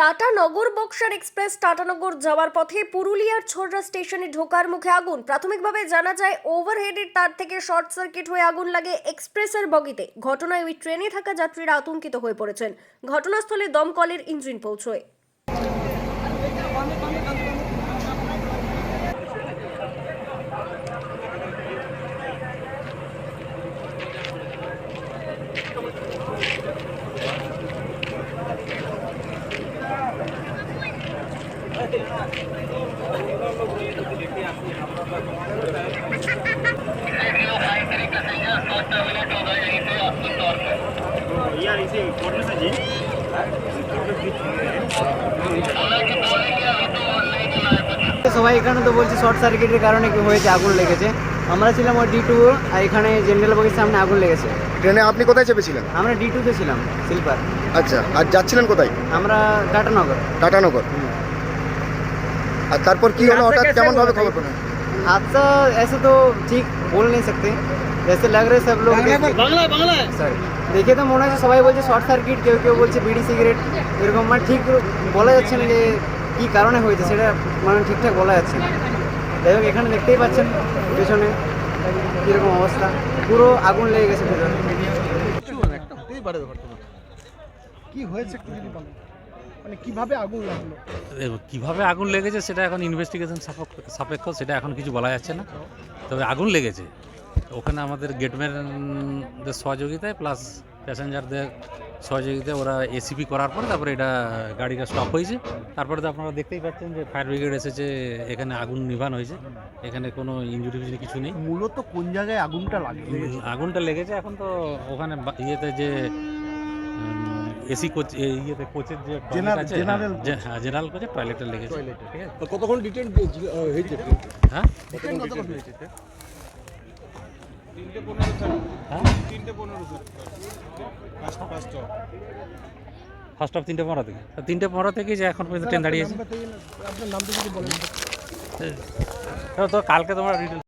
Tatanagar boxer express Tatanagar যাওয়ার পথে পুরুলিয়ার ছোড়রা স্টেশনে ঢোকার মুখে আগুন। প্রাথমিকভাবে জানা যায়, ওভারহেডের তার থেকে শর্ট সার্কিট হয়ে আগুন লাগে এক্সপ্রেসের বগিতে। ঘটনায় ওই ট্রেনে থাকা যাত্রীরা আতঙ্কিত হয়ে পড়েছেন। ঘটনাস্থলে দমকলের ইঞ্জিন পৌঁছয়। সবাই এখানে তো বলছে শর্ট সার্কিটের কারণে কি হয়েছে আগুন লেগেছে। আমরা ছিলাম ওই ডি টু আর এখানে জেনারেল বগির সামনে আগুন লেগেছে। ট্রেনে আপনি কোথায় চেপেছিলেন? আমরা ডি টুতে ছিলাম স্লিপার আচ্ছা আর যাচ্ছিলেন কোথায়? আমরা টাটানগর। টাটানগর। আর তারপর কি হলো হঠাৎ কেমন ভাবে খবর পেলেন हादसा ऐसे तो ठीक बोल नहीं सकते जैसे लग रहे सब लोग সরি দেখে তো মনে হচ্ছে সবাই বলছে শর্ট সার্কিট কেউ কেউ বলছে বিড়ি সিগারেট এরকম মানে ঠিক বলা যাচ্ছে না যে কী কারণে হয়েছে সেটা মানে ঠিকঠাক বলা যাচ্ছে না যাই হোক এখানে দেখতেই পাচ্ছেন পেছনে কীরকম অবস্থা পুরো আগুন লেগে গেছে ভিতরে কি হয়েছে একটু যদি বলেন মানে কীভাবে আগুন লাগল? দেখো, কীভাবে আগুন লেগেছে সেটা এখন ইনভেস্টিগেশন সাপেক্ষ সেটা এখন কিছু বলা যাচ্ছে না। তবে আগুন লেগেছে। ওখানে আমাদের গেটম্যানদের সহযোগিতায় প্লাস প্যাসেঞ্জারদের সহযোগিতায় ওরা এসিপি করার পরে তারপরে এটা গাড়িটা স্টপ হয়েছে। তারপরে তো আপনারা দেখতেই পাচ্ছেন যে ফায়ার ব্রিগেড এসেছে এখানে আগুন নিভান হয়েছে। এখানে কোনো ইঞ্জুরি ফিজুরি কিছু নেই। মূলত কোন জায়গায় আগুনটা লাগে আগুনটা লেগেছে এখন তো ওখানে ইয়েতে যে এসি কোচ ইয়েতে কোচের যে general হ্যাঁ, জেনারেল কোচে টয়লেটে লেগেছে। ঠিক আছে। কতক্ষণ ডিটেন হয়েছে? হ্যাঁ? ডিটেন কতক্ষণ হয়েছে? হ্যাঁ? ফার্স্ট অফ তিনটে পনেরো থেকে। তা তিনটে পনেরো থেকে যে এখন পর্যন্ত ট্রেন দাঁড়িয়েছে আপনার নামটা যদি বলেন। তো তো কালকে তোমরা